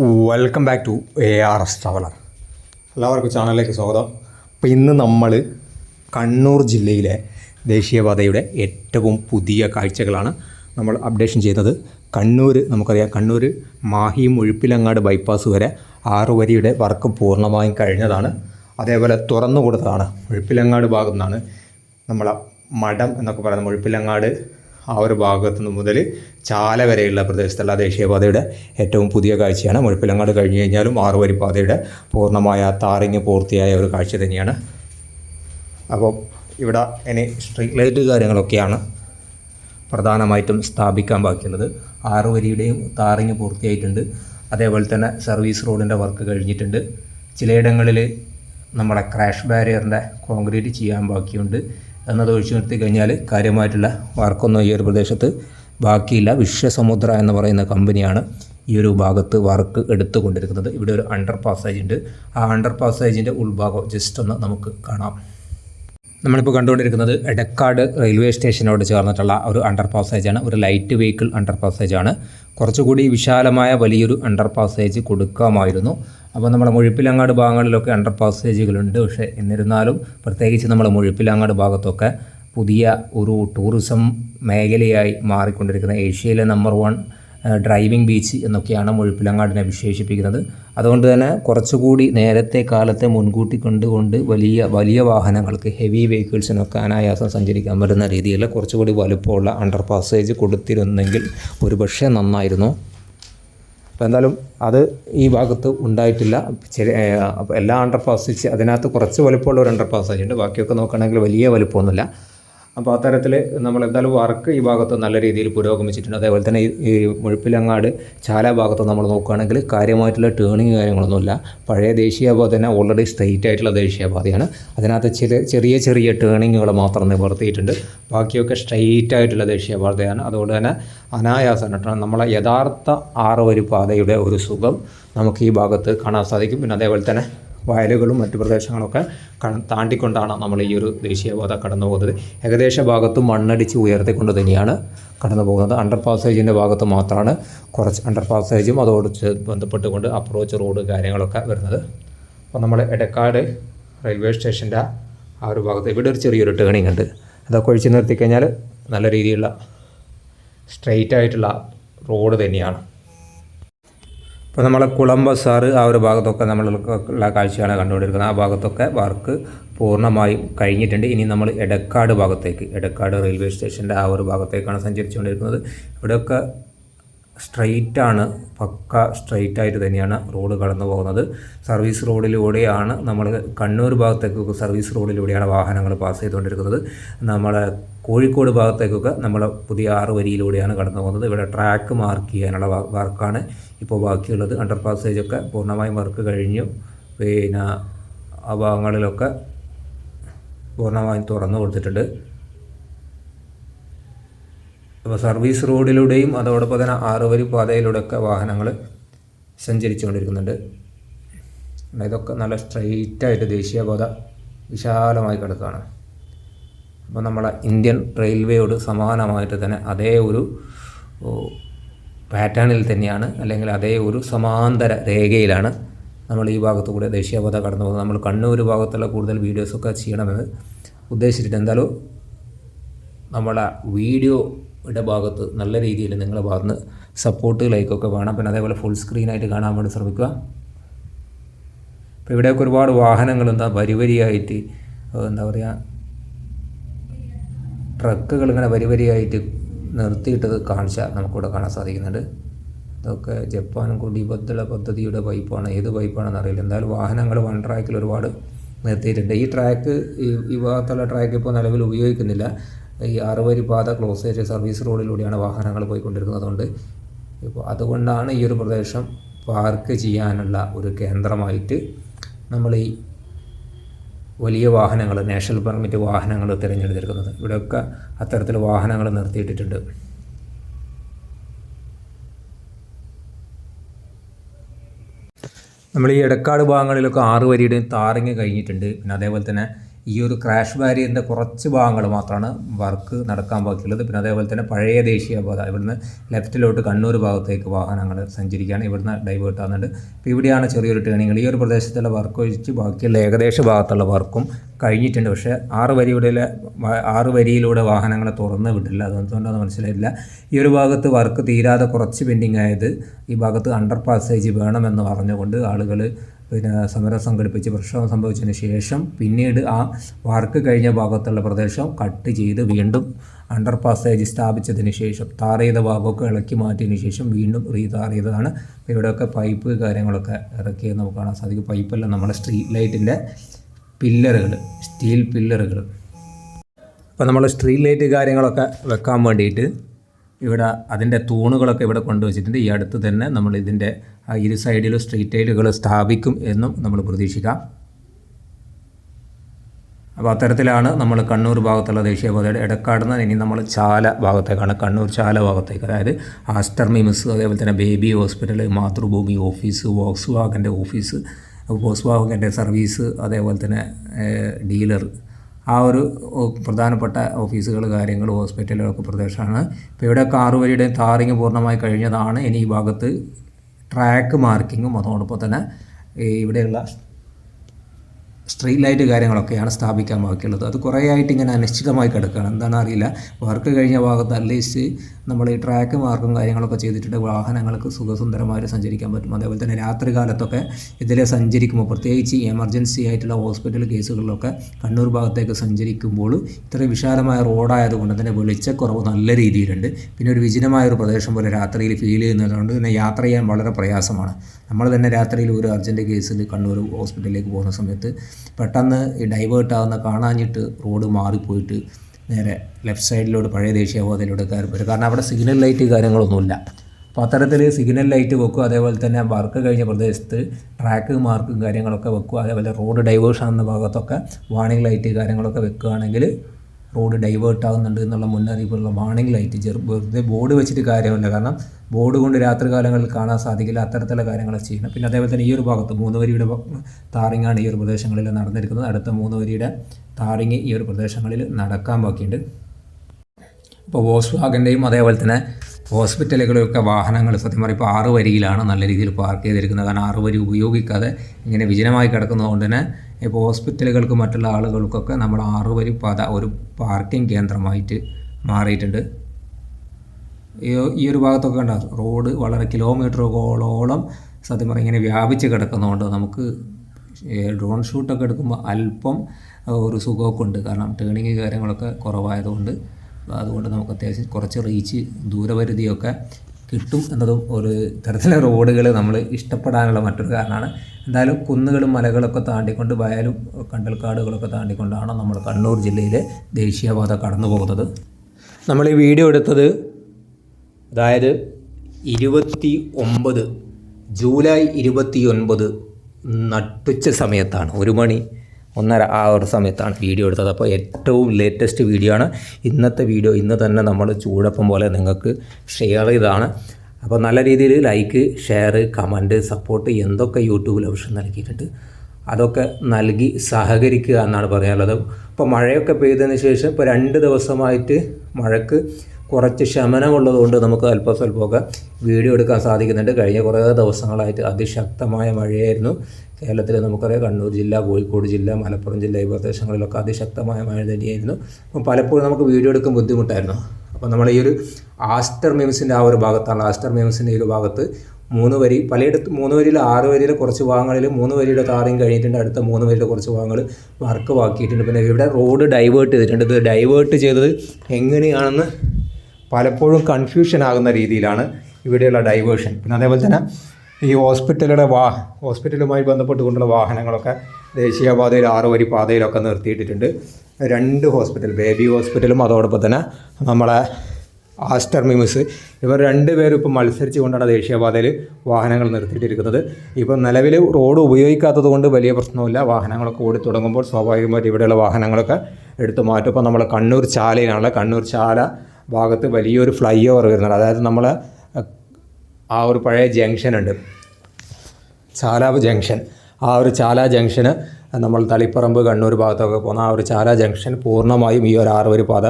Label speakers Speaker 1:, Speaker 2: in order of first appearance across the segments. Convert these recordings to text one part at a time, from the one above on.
Speaker 1: welcome back to A R S traveller എല്ലാവർക്കും ചാനലിലേക്ക് സ്വാഗതം അപ്പോൾ ഇന്ന് നമ്മൾ കണ്ണൂർ ജില്ലയിലെ ദേശീയപാതയുടെ ഏറ്റവും പുതിയ കാഴ്ചകളാണ് നമ്മൾ അപ്ഡേഷൻ ചെയ്യുന്നത് കണ്ണൂർ നമുക്കറിയാം കണ്ണൂർ മാഹി മുഴുപ്പിലങ്ങാട് ബൈപ്പാസ് വരെ ആറ് വരിയുടെ വർക്ക് പൂർണ്ണമായും കഴിഞ്ഞതാണ് അതേപോലെ തുറന്നു കൊടുത്തതാണ് മുഴുപ്പിലങ്ങാട് ഭാഗത്തു നിന്നാണ് നമ്മളെ മഠം എന്നൊക്കെ പറയുന്നത് മുഴുപ്പിലങ്ങാട് ആ ഒരു ഭാഗത്തു നിന്ന് മുതൽ ചാല വരെയുള്ള പ്രദേശത്തുള്ള ദേശീയപാതയുടെ ഏറ്റവും പുതിയ കാഴ്ചയാണ് മുഴപ്പിലങ്ങാട് കഴിഞ്ഞു കഴിഞ്ഞാലും ആറുവരി പാതയുടെ പൂർണ്ണമായ താറിങ് പൂർത്തിയായ ഒരു കാഴ്ച തന്നെയാണ് അപ്പോൾ ഇവിടെ ഇനി സ്ട്രീറ്റ് ലൈറ്റ് കാര്യങ്ങളൊക്കെയാണ് പ്രധാനമായിട്ടും സ്ഥാപിക്കാൻ ബാക്കിയുള്ളത് ആറുവരിയുടെയും താറിങ് പൂർത്തിയായിട്ടുണ്ട് അതേപോലെ തന്നെ സർവീസ് റോഡിൻ്റെ വർക്ക് കഴിഞ്ഞിട്ടുണ്ട് ചിലയിടങ്ങളിൽ നമ്മുടെ ക്രാഷ് ബാരിയറിൻ്റെ കോൺക്രീറ്റ് ചെയ്യാൻ ബാക്കിയുണ്ട് എന്നത് ഒഴിച്ചു നിർത്തി കഴിഞ്ഞാൽ കാര്യമായിട്ടുള്ള വർക്കൊന്നും ഈ ഒരു പ്രദേശത്ത് ബാക്കിയില്ല വിശ്വസമുദ്ര എന്ന് പറയുന്ന കമ്പനിയാണ് ഈ ഒരു ഭാഗത്ത് വർക്ക് എടുത്തുകൊണ്ടിരിക്കുന്നത് ഇവിടെ ഒരു അണ്ടർ പാസേജ് ഉണ്ട് ആ അണ്ടർ പാസേജിൻ്റെ ഉൾഭാഗം ജസ്റ്റ് ഒന്ന് നമുക്ക് കാണാം നമ്മളിപ്പോൾ കണ്ടുകൊണ്ടിരിക്കുന്നത് എടക്കാട് റെയിൽവേ സ്റ്റേഷനോട് ചേർന്നിട്ടുള്ള ഒരു അണ്ടർ പാസേജാണ് ഒരു ലൈറ്റ് വെഹിക്കിൾ അണ്ടർ പാസേജാണ് കുറച്ചുകൂടി വിശാലമായ വലിയൊരു അണ്ടർ പാസേജ് കൊടുക്കാമായിരുന്നു അപ്പോൾ നമ്മുടെ മുഴുപ്പിലങ്ങാട് ഭാഗങ്ങളിലൊക്കെ അണ്ടർ പാസേജുകളുണ്ട് പക്ഷേ എന്നിരുന്നാലും പ്രത്യേകിച്ച് നമ്മുടെ മുഴുപ്പിലങ്ങാട് ഭാഗത്തൊക്കെ പുതിയ ഒരു ടൂറിസം മേഖലയായി മാറിക്കൊണ്ടിരിക്കുന്ന ഏഷ്യയിലെ നമ്പർ വൺ ഡ്രൈവിംഗ് ബീച്ച് എന്നൊക്കെയാണ് മുഴുപ്പിലങ്ങാടിനെ വിശേഷിപ്പിക്കുന്നത് അതുകൊണ്ട് തന്നെ കുറച്ചുകൂടി നേരത്തെ കാലത്തെ മുൻകൂട്ടി കണ്ടുകൊണ്ട് വലിയ വലിയ വാഹനങ്ങൾക്ക് ഹെവി വെഹിക്കിൾസിനൊക്കെ അനായാസം സഞ്ചരിക്കാൻ പറ്റുന്ന രീതിയിൽ കുറച്ചുകൂടി വലുപ്പമുള്ള അണ്ടർ പാസേജ് കൊടുത്തിരുന്നെങ്കിൽ ഒരുപക്ഷെ നന്നായിരുന്നു അപ്പോൾ എന്തായാലും അത് ഈ ഭാഗത്ത് ഉണ്ടായിട്ടില്ല ചെറിയ എല്ലാ അണ്ടർ പാസ് അതിനകത്ത് കുറച്ച് വലുപ്പമുള്ള ഒരു അണ്ടർ പാസ് ആയിട്ടുണ്ട് ബാക്കിയൊക്കെ നോക്കുകയാണെങ്കിൽ വലിയ വലുപ്പമൊന്നുമില്ല അപ്പോൾ അത്തരത്തിൽ നമ്മൾ എന്തായാലും വർക്ക് ഈ ഭാഗത്ത് നല്ല രീതിയിൽ പുരോഗമിച്ചിട്ടുണ്ട് അതേപോലെ തന്നെ ഈ മുഴുപ്പിലങ്ങാട് ചാല ഭാഗത്ത് നമ്മൾ നോക്കുകയാണെങ്കിൽ കാര്യമായിട്ടുള്ള ടേണിങ് കാര്യങ്ങളൊന്നുമില്ല പഴയ ദേശീയപാത തന്നെ ഓൾറെഡി സ്ട്രെയിറ്റ് ആയിട്ടുള്ള ദേശീയപാതയാണ് അതിനകത്ത് ചില ചെറിയ ചെറിയ ടേണിങ്ങുകൾ മാത്രം നിവർത്തിയിട്ടുണ്ട് ബാക്കിയൊക്കെ സ്ട്രെയിറ്റ് ആയിട്ടുള്ള ദേശീയപാതയാണ് അതുകൊണ്ട് തന്നെ അനായാസമാണ് നമ്മളെ യഥാർത്ഥ ആറ് വരി പാതയുടെ ഒരു സുഖം നമുക്ക് ഈ ഭാഗത്ത് കാണാൻ സാധിക്കും പിന്നെ അതേപോലെ തന്നെ വയലുകളും മറ്റു പ്രദേശങ്ങളൊക്കെ താണ്ടിക്കൊണ്ടാണ് നമ്മൾ ഈ ഒരു ദേശീയപാത കടന്നു പോകുന്നത് ഏകദേശ ഭാഗത്തും മണ്ണടിച്ച് ഉയർത്തിക്കൊണ്ട് തന്നെയാണ് കടന്നു പോകുന്നത് അണ്ടർ പാസേജിൻ്റെ ഭാഗത്ത് മാത്രമാണ് കുറച്ച് അണ്ടർ പാസേജും അതോട് ബന്ധപ്പെട്ടുകൊണ്ട് അപ്രോച്ച് റോഡ് കാര്യങ്ങളൊക്കെ വരുന്നത് അപ്പോൾ നമ്മൾ എടക്കാട് റെയിൽവേ സ്റ്റേഷൻ്റെ ആ ഒരു ഭാഗത്ത് ഇവിടെ ഒരു ചെറിയൊരു ടേണിംഗ് ഉണ്ട് അതൊക്കെ ഒഴിച്ച് നിർത്തിക്കഴിഞ്ഞാൽ നല്ല രീതിയിലുള്ള സ്ട്രെയിറ്റ് ആയിട്ടുള്ള റോഡ് തന്നെയാണ് ഇപ്പോൾ നമ്മളെ കുളമ്പസാറ് ആ ഒരു ഭാഗത്തൊക്കെ നമ്മൾ ഉള്ള കാഴ്ചയാണ് കണ്ടുകൊണ്ടിരിക്കുന്നത് ആ ഭാഗത്തൊക്കെ വർക്ക് പൂർണ്ണമായും കഴിഞ്ഞിട്ടുണ്ട് ഇനി നമ്മൾ എടക്കാട് ഭാഗത്തേക്ക് എടക്കാട് റെയിൽവേ സ്റ്റേഷൻ്റെ ആ ഒരു ഭാഗത്തേക്കാണ് സഞ്ചരിച്ചുകൊണ്ടിരിക്കുന്നത് ഇവിടെയൊക്കെ സ്ട്രെയിറ്റ് ആണ് പക്ക സ്ട്രെയിറ്റ് ആയിട്ട് തന്നെയാണ് റോഡ് കടന്നു പോകുന്നത് സർവീസ് റോഡിലൂടെയാണ് നമ്മൾ കണ്ണൂർ ഭാഗത്തേക്കൊക്കെ സർവീസ് റോഡിലൂടെയാണ് വാഹനങ്ങൾ പാസ് ചെയ്തുകൊണ്ടിരിക്കുന്നത് നമ്മളെ കോഴിക്കോട് ഭാഗത്തേക്കൊക്കെ നമ്മൾ പുതിയ ആറ് വരിയിലൂടെയാണ് കടന്നു പോകുന്നത് ഇവിടെ ട്രാക്ക് മാർക്ക് ചെയ്യാനുള്ള വർക്കാണ് ഇപ്പോൾ ബാക്കിയുള്ളത് അണ്ടർ പാസേജൊക്കെ പൂർണ്ണമായും വർക്ക് കഴിഞ്ഞു പിന്നെ ആ ഭാഗങ്ങളിലൊക്കെ പൂർണ്ണമായും തുറന്നു കൊടുത്തിട്ടുണ്ട് അപ്പോൾ സർവീസ് റോഡിലൂടെയും അതോടൊപ്പം തന്നെ ആറുവരി പാതയിലൂടെയൊക്കെ വാഹനങ്ങൾ സഞ്ചരിച്ചുകൊണ്ടിരിക്കുന്നുണ്ട് ഇതൊക്കെ നല്ല സ്ട്രെയിറ്റായിട്ട് ദേശീയപാത വിശാലമായി കിടക്കുകയാണ് അപ്പോൾ നമ്മളെ ഇന്ത്യൻ റെയിൽവേയോട് സമാനമായിട്ട് തന്നെ അതേ ഒരു പാറ്റേണിൽ തന്നെയാണ് അല്ലെങ്കിൽ അതേ ഒരു സമാന്തര രേഖയിലാണ് നമ്മൾ ഈ ഭാഗത്തു കൂടെ ദേശീയപാത കടന്നു പോകുന്നത് നമ്മൾ കണ്ണൂർ ഭാഗത്തുള്ള കൂടുതൽ വീഡിയോസൊക്കെ ചെയ്യണമെന്ന് ഉദ്ദേശിച്ചിട്ട് എന്തായാലും നമ്മളെ വീഡിയോ യുടെ ഭാഗത്ത് നല്ല രീതിയിൽ നിങ്ങളുടെ ഭാഗത്ത് സപ്പോർട്ട് ലൈക്കൊക്കെ വേണം പിന്നെ അതേപോലെ ഫുൾ സ്ക്രീനായിട്ട് കാണാൻ വേണ്ടി ശ്രമിക്കുക ഇപ്പോൾ ഇവിടെയൊക്കെ ഒരുപാട് വാഹനങ്ങൾ എന്താ വരിവരിയായിട്ട് എന്താ പറയുക ട്രക്കുകൾ ഇങ്ങനെ വരിവരിയായിട്ട് നിർത്തിയിട്ടത് കാഴ്ച നമുക്കിവിടെ കാണാൻ സാധിക്കുന്നുണ്ട് ഇതൊക്കെ ജപ്പാൻ കുടിബദ്ധ പദ്ധതിയുടെ പൈപ്പാണ് ഏത് പൈപ്പാണെന്ന് അറിയില്ല എന്തായാലും വാഹനങ്ങൾ വൺ ട്രാക്കിൽ ഒരുപാട് നിർത്തിയിട്ടുണ്ട് ഈ ട്രാക്ക് ഈ ഭാഗത്തുള്ള ട്രാക്ക് ഇപ്പോൾ നിലവിൽ ഉപയോഗിക്കുന്നില്ല ഈ ആറുവരി പാത ക്ലോസ് ചെയ്ത് സർവീസ് റോഡിലൂടെയാണ് വാഹനങ്ങൾ പോയിക്കൊണ്ടിരിക്കുന്നതുകൊണ്ട് ഇപ്പോൾ അതുകൊണ്ടാണ് ഈ ഒരു പ്രദേശം പാർക്ക് ചെയ്യാനുള്ള ഒരു കേന്ദ്രമായിട്ട് നമ്മൾ ഈ വലിയ വാഹനങ്ങൾ നാഷണൽ പെർമിറ്റ് വാഹനങ്ങൾ തിരഞ്ഞെടുത്തിരിക്കുന്നത് ഇവിടെയൊക്കെ അത്തരത്തിൽ വാഹനങ്ങൾ നിർത്തിയിട്ടിട്ടുണ്ട് നമ്മൾ ഈ ഇടക്കാട് ഭാഗങ്ങളിലൊക്കെ ആറ് വരിയുടെയും താറിങ് കഴിഞ്ഞിട്ടുണ്ട് പിന്നെ അതേപോലെ തന്നെ ഈ ഒരു ക്രാഷ് ബാരിയറിൻ്റെ കുറച്ച് ഭാഗങ്ങൾ മാത്രമാണ് വർക്ക് നടക്കാൻ ബാക്കിയുള്ളത് പിന്നെ അതേപോലെ തന്നെ പഴയ ദേശീയപാത ഇവിടുന്ന് ലെഫ്റ്റിലോട്ട് കണ്ണൂർ ഭാഗത്തേക്ക് വാഹനങ്ങൾ സഞ്ചരിക്കുകയാണ് ഇവിടുന്ന് ഡൈവേർട്ട് ആകുന്നുണ്ട് അപ്പോൾ ഇവിടെയാണ് ചെറിയൊരു ടേണിങ്ങൾ ഈ ഒരു പ്രദേശത്തുള്ള വർക്ക് ഒഴിച്ച് ബാക്കിയുള്ള ഏകദേശ ഭാഗത്തുള്ള വർക്കും കഴിഞ്ഞിട്ടുണ്ട് പക്ഷേ ആറ് വരിയുടെ ആറ് വരിയിലൂടെ വാഹനങ്ങളെ തുറന്ന് വിടില്ല അത് മനസ്സിലായില്ല ഈ ഒരു ഭാഗത്ത് വർക്ക് തീരാതെ കുറച്ച് പെൻഡിങ് ആയത് ഈ ഭാഗത്ത് അണ്ടർ പാസേജ് വേണമെന്ന് പറഞ്ഞുകൊണ്ട് ആളുകൾ പിന്നെ സമരം സംഘടിപ്പിച്ച് പ്രക്ഷോഭം സംഭവിച്ചതിന് ശേഷം പിന്നീട് ആ വർക്ക് കഴിഞ്ഞ ഭാഗത്തുള്ള പ്രദേശം കട്ട് ചെയ്ത് വീണ്ടും അണ്ടർ പാസേജ് സ്ഥാപിച്ചതിന് ശേഷം താർ ചെയ്ത ഭാഗമൊക്കെ ഇളക്കി മാറ്റിയതിന് ശേഷം വീണ്ടും റീതാർ ചെയ്തതാണ് അപ്പോൾ ഇവിടെയൊക്കെ പൈപ്പ് കാര്യങ്ങളൊക്കെ ഇറക്കിയത് നമുക്ക് കാണാൻ സാധിക്കും പൈപ്പല്ല നമ്മുടെ സ്ട്രീറ്റ് ലൈറ്റിൻ്റെ പില്ലറുകൾ സ്റ്റീൽ പില്ലറുകൾ അപ്പോൾ നമ്മൾ സ്ട്രീറ്റ് ലൈറ്റ് കാര്യങ്ങളൊക്കെ വെക്കാൻ വേണ്ടിയിട്ട് ഇവിടെ അതിൻ്റെ തൂണുകളൊക്കെ ഇവിടെ കൊണ്ടുവച്ചിട്ടുണ്ട് ഈ അടുത്ത് തന്നെ നമ്മൾ ഇതിൻ്റെ ഇരു സൈഡിലും സ്ട്രീറ്റ് ലൈറ്റുകൾ സ്ഥാപിക്കും എന്നും നമ്മൾ പ്രതീക്ഷിക്കാം അപ്പോൾ അത്തരത്തിലാണ് നമ്മൾ കണ്ണൂർ ഭാഗത്തുള്ള ദേശീയപാതയുടെ ഇടക്കാടുന്ന ഇനി നമ്മൾ ചാല ഭാഗത്തേക്കാണ് കണ്ണൂർ ചാല ഭാഗത്തേക്ക് അതായത് ആസ്റ്റർ മിമിസ് അതേപോലെ തന്നെ ബേബി ഹോസ്പിറ്റൽ മാതൃഭൂമി ഓഫീസ് വോക്സ് വാഗൻ്റെ ഓഫീസ് വോക്സ് വാഗൻ്റെ സർവീസ് അതേപോലെ തന്നെ ഡീലർ ആ ഒരു പ്രധാനപ്പെട്ട ഓഫീസുകൾ കാര്യങ്ങൾ ഹോസ്പിറ്റലുകളൊക്കെ പ്രദേശമാണ് ഇപ്പോൾ ഇവിടെ കാറ് താറിങ് പൂർണ്ണമായി കഴിഞ്ഞതാണ് ഇനി ഈ ഭാഗത്ത് ട്രാക്ക് മാർക്കിങ്ങും അതോടൊപ്പം തന്നെ ഇവിടെയുള്ള സ്ട്രീറ്റ് ലൈറ്റ് കാര്യങ്ങളൊക്കെയാണ് സ്ഥാപിക്കാൻ ബാക്കിയുള്ളത് അത് ആയിട്ട് ഇങ്ങനെ അനിശ്ചിതമായി കിടക്കുകയാണ് എന്താണ് അറിയില്ല വർക്ക് കഴിഞ്ഞ ഭാഗത്ത് അറ്റ്ലീസ്റ്റ് നമ്മൾ ഈ ട്രാക്ക് മാർക്കും കാര്യങ്ങളൊക്കെ ചെയ്തിട്ടുണ്ട് വാഹനങ്ങൾക്ക് സുഖസുന്ദരമായിട്ട് സഞ്ചരിക്കാൻ പറ്റും അതേപോലെ തന്നെ രാത്രി കാലത്തൊക്കെ ഇതിലെ സഞ്ചരിക്കുമ്പോൾ പ്രത്യേകിച്ച് എമർജൻസി ആയിട്ടുള്ള ഹോസ്പിറ്റൽ കേസുകളിലൊക്കെ കണ്ണൂർ ഭാഗത്തേക്ക് സഞ്ചരിക്കുമ്പോൾ ഇത്ര വിശാലമായ റോഡായതുകൊണ്ട് തന്നെ വെളിച്ചക്കുറവ് നല്ല രീതിയിലുണ്ട് പിന്നെ ഒരു വിജനമായ ഒരു പ്രദേശം പോലെ രാത്രിയിൽ ഫീൽ ചെയ്യുന്നതുകൊണ്ട് തന്നെ യാത്ര ചെയ്യാൻ വളരെ പ്രയാസമാണ് നമ്മൾ തന്നെ രാത്രിയിൽ ഒരു അർജൻറ്റ് കേസിൽ കണ്ണൂർ ഹോസ്പിറ്റലിലേക്ക് പോകുന്ന സമയത്ത് പെട്ടെന്ന് ഡൈവേർട്ട് ആവുന്ന കാണാഞ്ഞിട്ട് റോഡ് മാറിപ്പോയിട്ട് നേരെ ലെഫ്റ്റ് സൈഡിലോട്ട് പഴയ ദേശീയപാതയിലൂടെ കയറി വരും കാരണം അവിടെ സിഗ്നൽ ലൈറ്റ് കാര്യങ്ങളൊന്നുമില്ല അപ്പോൾ അത്തരത്തിൽ സിഗ്നൽ ലൈറ്റ് വെക്കും അതേപോലെ തന്നെ വർക്ക് കഴിഞ്ഞ പ്രദേശത്ത് ട്രാക്ക് മാർക്കും കാര്യങ്ങളൊക്കെ വെക്കും അതേപോലെ റോഡ് ഡൈവേഴ്ഷൻ എന്ന ഭാഗത്തൊക്കെ വാണിംഗ് ലൈറ്റ് കാര്യങ്ങളൊക്കെ വെക്കുകയാണെങ്കിൽ റോഡ് ഡൈവേർട്ട് ആകുന്നുണ്ട് എന്നുള്ള മുന്നറിയിപ്പുള്ള വാണിംഗ് ലൈറ്റ് ചെറു വെറുതെ ബോർഡ് വെച്ചിട്ട് കാര്യമില്ല കാരണം ബോർഡ് കൊണ്ട് രാത്രികാലങ്ങളിൽ കാണാൻ സാധിക്കില്ല അത്തരത്തിലുള്ള കാര്യങ്ങൾ ചെയ്യണം പിന്നെ അതേപോലെ തന്നെ ഈ ഒരു ഭാഗത്ത് മൂന്ന് വരിയുടെ താറിങ്ങാണ് ഈ ഒരു പ്രദേശങ്ങളിൽ നടന്നിരിക്കുന്നത് അടുത്ത മൂന്ന് വരിയുടെ താറിങ് ഈ ഒരു പ്രദേശങ്ങളിൽ നടക്കാൻ ബാക്കിയുണ്ട് ഇപ്പോൾ വോക്സ് വാഗൻ്റെയും അതേപോലെ തന്നെ ഹോസ്പിറ്റലുകളൊക്കെ വാഹനങ്ങൾ സത്യം പറയും ഇപ്പോൾ ആറ് വരിയിലാണ് നല്ല രീതിയിൽ പാർക്ക് ചെയ്തിരിക്കുന്നത് കാരണം ആറ് വരി ഉപയോഗിക്കാതെ ഇങ്ങനെ വിജനമായി കിടക്കുന്നതുകൊണ്ട് തന്നെ ഇപ്പോൾ ഹോസ്പിറ്റലുകൾക്ക് മറ്റുള്ള ആളുകൾക്കൊക്കെ നമ്മുടെ ആറുവരി പാത ഒരു പാർക്കിംഗ് കേന്ദ്രമായിട്ട് മാറിയിട്ടുണ്ട് ഈ ഒരു ഭാഗത്തൊക്കെ ഉണ്ടാകും റോഡ് വളരെ കിലോമീറ്ററുകളോളം സത്യം പറഞ്ഞാൽ ഇങ്ങനെ വ്യാപിച്ച് കിടക്കുന്നതുകൊണ്ട് നമുക്ക് ഡ്രോൺ ഷൂട്ടൊക്കെ എടുക്കുമ്പോൾ അല്പം ഒരു സുഖമൊക്കെ ഉണ്ട് കാരണം ടേണിങ് കാര്യങ്ങളൊക്കെ കുറവായതുകൊണ്ട് അതുകൊണ്ട് നമുക്ക് അത്യാവശ്യം കുറച്ച് റീച്ച് ദൂരപരിധിയൊക്കെ കിട്ടും എന്നതും ഒരു തരത്തിലെ റോഡുകൾ നമ്മൾ ഇഷ്ടപ്പെടാനുള്ള മറ്റൊരു കാരണമാണ് എന്തായാലും കുന്നുകളും മലകളൊക്കെ താണ്ടിക്കൊണ്ട് വയലും കണ്ടൽക്കാടുകളൊക്കെ താണ്ടിക്കൊണ്ടാണ് നമ്മൾ കണ്ണൂർ ജില്ലയിലെ ദേശീയപാത കടന്നു പോകുന്നത് നമ്മൾ ഈ വീഡിയോ എടുത്തത് അതായത് ഇരുപത്തി ഒമ്പത് ജൂലൈ ഇരുപത്തി ഒൻപത് നട്ടുച്ച സമയത്താണ് ഒരു മണി ഒന്നര ആ ഒരു സമയത്താണ് വീഡിയോ എടുത്തത് അപ്പോൾ ഏറ്റവും ലേറ്റസ്റ്റ് വീഡിയോ ആണ് ഇന്നത്തെ വീഡിയോ ഇന്ന് തന്നെ നമ്മൾ ചൂടപ്പം പോലെ നിങ്ങൾക്ക് ഷെയർ ചെയ്താണ് അപ്പോൾ നല്ല രീതിയിൽ ലൈക്ക് ഷെയർ കമൻറ്റ് സപ്പോർട്ട് എന്തൊക്കെ യൂട്യൂബിൽ ഓപ്ഷൻ നൽകിയിട്ടുണ്ട് അതൊക്കെ നൽകി സഹകരിക്കുക എന്നാണ് പറയാനുള്ളത് ഇപ്പോൾ മഴയൊക്കെ പെയ്തതിന് ശേഷം ഇപ്പോൾ രണ്ട് ദിവസമായിട്ട് മഴക്ക് കുറച്ച് ശമനമുള്ളതുകൊണ്ട് നമുക്ക് അല്പം സ്വല്പമൊക്കെ വീഡിയോ എടുക്കാൻ സാധിക്കുന്നുണ്ട് കഴിഞ്ഞ കുറേ ദിവസങ്ങളായിട്ട് അതിശക്തമായ മഴയായിരുന്നു കേരളത്തിൽ നമുക്കറിയാം കണ്ണൂർ ജില്ല കോഴിക്കോട് ജില്ല മലപ്പുറം ജില്ല ഈ പ്രദേശങ്ങളിലൊക്കെ അതിശക്തമായ മഴ തന്നെയായിരുന്നു അപ്പം പലപ്പോഴും നമുക്ക് വീഡിയോ എടുക്കാൻ ബുദ്ധിമുട്ടായിരുന്നു അപ്പോൾ നമ്മൾ ഈ ഒരു ആസ്റ്റർ മെമ്സിൻ്റെ ആ ഒരു ഭാഗത്താണ് ആസ്റ്റർ മെമ്സിൻ്റെ ഒരു ഭാഗത്ത് മൂന്ന് വരി പലയിടത്ത് മൂന്ന് വരിയിൽ ആറ് വരിയിലെ കുറച്ച് ഭാഗങ്ങളിൽ മൂന്ന് വരിയുടെ താറയും കഴിഞ്ഞിട്ടുണ്ട് അടുത്ത മൂന്ന് വരിയുടെ കുറച്ച് ഭാഗങ്ങൾ വർക്ക് ആക്കിയിട്ടുണ്ട് പിന്നെ ഇവിടെ റോഡ് ഡൈവേർട്ട് ചെയ്തിട്ടുണ്ട് ഇത് ഡൈവേർട്ട് ചെയ്തത് എങ്ങനെയാണെന്ന് പലപ്പോഴും കൺഫ്യൂഷൻ ആകുന്ന രീതിയിലാണ് ഇവിടെയുള്ള ഡൈവേർഷൻ പിന്നെ അതേപോലെ തന്നെ ഈ ഹോസ്പിറ്റലുടെ വാ ഹോസ്പിറ്റലുമായി ബന്ധപ്പെട്ടുകൊണ്ടുള്ള വാഹനങ്ങളൊക്കെ ദേശീയപാതയിൽ ആറ് വരി പാതയിലൊക്കെ നിർത്തിയിട്ടിട്ടുണ്ട് രണ്ട് ഹോസ്പിറ്റൽ ബേബി ഹോസ്പിറ്റലും അതോടൊപ്പം തന്നെ നമ്മളെ ആസ്റ്റർ മിമിസ് ഇവർ രണ്ട് പേരും ഇപ്പോൾ മത്സരിച്ച് കൊണ്ടാണ് ദേശീയപാതയിൽ വാഹനങ്ങൾ നിർത്തിയിട്ടിരിക്കുന്നത് ഇപ്പോൾ നിലവിൽ റോഡ് ഉപയോഗിക്കാത്തത് കൊണ്ട് വലിയ പ്രശ്നമില്ല വാഹനങ്ങളൊക്കെ ഓടി തുടങ്ങുമ്പോൾ സ്വാഭാവികമായിട്ട് ഇവിടെയുള്ള വാഹനങ്ങളൊക്കെ എടുത്തു മാറ്റും ഇപ്പം നമ്മൾ കണ്ണൂർ ചാലയിലാണല്ലോ കണ്ണൂർ ചാല ഭാഗത്ത് വലിയൊരു ഫ്ലൈ ഓവർ വരുന്നുണ്ട് അതായത് നമ്മളെ ആ ഒരു പഴയ ജംഗ്ഷനുണ്ട് ചാലാവ് ജംഗ്ഷൻ ആ ഒരു ചാല ജംഗ്ഷന് നമ്മൾ തളിപ്പറമ്പ് കണ്ണൂർ ഭാഗത്തൊക്കെ പോകുന്ന ആ ഒരു ചാല ജംഗ്ഷൻ പൂർണ്ണമായും ഈ ഒരു ആറുവരി പാത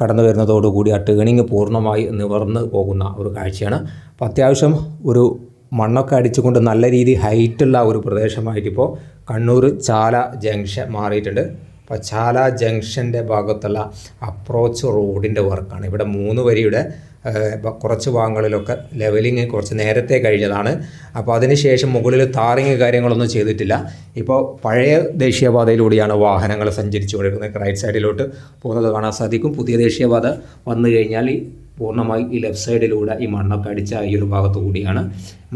Speaker 1: കടന്നു വരുന്നതോടുകൂടി ആ ടേണിങ് പൂർണ്ണമായി നിവർന്ന് പോകുന്ന ഒരു കാഴ്ചയാണ് അപ്പോൾ അത്യാവശ്യം ഒരു മണ്ണൊക്കെ അടിച്ചുകൊണ്ട് നല്ല രീതി ഹൈറ്റുള്ള ഒരു പ്രദേശമായിട്ടിപ്പോൾ കണ്ണൂർ ചാല ജംഗ്ഷൻ മാറിയിട്ടുണ്ട് അപ്പോൾ ചാല ജംഗ്ഷൻ്റെ ഭാഗത്തുള്ള അപ്രോച്ച് റോഡിൻ്റെ വർക്കാണ് ഇവിടെ മൂന്ന് വരിയുടെ കുറച്ച് ഭാഗങ്ങളിലൊക്കെ ലെവലിങ് കുറച്ച് നേരത്തെ കഴിഞ്ഞതാണ് അപ്പോൾ അതിനുശേഷം മുകളിൽ താറിങ് കാര്യങ്ങളൊന്നും ചെയ്തിട്ടില്ല ഇപ്പോൾ പഴയ ദേശീയപാതയിലൂടെയാണ് വാഹനങ്ങൾ സഞ്ചരിച്ചു കൊണ്ടിരിക്കുന്നത് റൈറ്റ് സൈഡിലോട്ട് പോകുന്നത് കാണാൻ സാധിക്കും പുതിയ ദേശീയപാത വന്നു കഴിഞ്ഞാൽ ഈ പൂർണ്ണമായി ഈ ലെഫ്റ്റ് സൈഡിലൂടെ ഈ മണ്ണൊക്കെ അടിച്ച ഈ ഒരു ഭാഗത്തു കൂടിയാണ്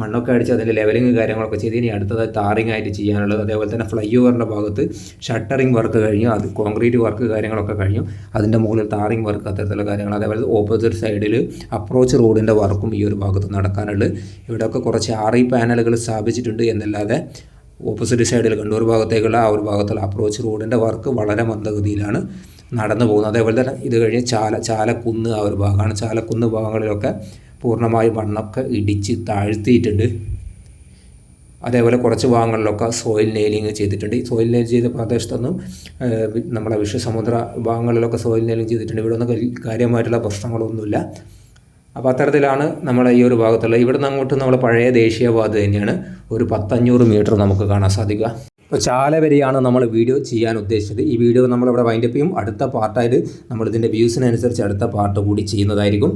Speaker 1: മണ്ണൊക്കെ അടിച്ച് അതിൻ്റെ ലെവലിംഗ് കാര്യങ്ങളൊക്കെ ചെയ്ത് ഇനി അടുത്തത് ടാറിങ് ആയിട്ട് ചെയ്യാനുള്ളത് അതേപോലെ തന്നെ ഫ്ലൈ ഓവറിൻ്റെ ഭാഗത്ത് ഷട്ടറിങ് വർക്ക് കഴിഞ്ഞു അത് കോൺക്രീറ്റ് വർക്ക് കാര്യങ്ങളൊക്കെ കഴിഞ്ഞു അതിൻ്റെ മുകളിൽ ടാറിങ് വർക്ക് അത്തരത്തിലുള്ള കാര്യങ്ങൾ അതേപോലെ ഓപ്പോസിറ്റ് സൈഡിൽ അപ്രോച്ച് റോഡിൻ്റെ വർക്കും ഈ ഒരു ഭാഗത്ത് നടക്കാനുള്ളത് ഇവിടെയൊക്കെ കുറച്ച് ആറി പാനലുകൾ സ്ഥാപിച്ചിട്ടുണ്ട് എന്നല്ലാതെ ഓപ്പോസിറ്റ് സൈഡിൽ കണ്ണൂർ ഭാഗത്തേക്കുള്ള ആ ഒരു ഭാഗത്തുള്ള അപ്രോച്ച് റോഡിൻ്റെ വർക്ക് വളരെ മന്ദഗതിയിലാണ് നടന്നു പോകുന്നത് അതേപോലെ തന്നെ ഇത് കഴിഞ്ഞ് ചാല ചാലക്കുന്ന് ആ ഒരു ഭാഗമാണ് ചാലക്കുന്ന് ഭാഗങ്ങളിലൊക്കെ പൂർണ്ണമായും മണ്ണൊക്കെ ഇടിച്ച് താഴ്ത്തിയിട്ടുണ്ട് അതേപോലെ കുറച്ച് ഭാഗങ്ങളിലൊക്കെ സോയിൽ നെയിലിങ് ചെയ്തിട്ടുണ്ട് ഈ സോയിൽ നെയിൽ ചെയ്ത പ്രദേശത്തൊന്നും നമ്മളെ വിശ്വസമുദ്ര ഭാഗങ്ങളിലൊക്കെ സോയിൽ നെയിലിങ് ചെയ്തിട്ടുണ്ട് ഇവിടെ ഒന്നും കാര്യമായിട്ടുള്ള പ്രശ്നങ്ങളൊന്നുമില്ല അപ്പോൾ അത്തരത്തിലാണ് നമ്മളെ ഈ ഒരു ഭാഗത്തുള്ള ഇവിടുന്ന് അങ്ങോട്ട് നമ്മൾ പഴയ ദേശീയപാത തന്നെയാണ് ഒരു പത്തഞ്ഞൂറ് മീറ്റർ നമുക്ക് കാണാൻ സാധിക്കുക അപ്പോൾ ചാല വരെയാണ് നമ്മൾ വീഡിയോ ചെയ്യാൻ ഉദ്ദേശിച്ചത് ഈ വീഡിയോ നമ്മളിവിടെ വൈൻഡപ്പ് ചെയ്യും അടുത്ത പാർട്ടായിട്ട് നമ്മളിതിൻ്റെ വ്യൂസിനനുസരിച്ച് അടുത്ത പാർട്ട് കൂടി ചെയ്യുന്നതായിരിക്കും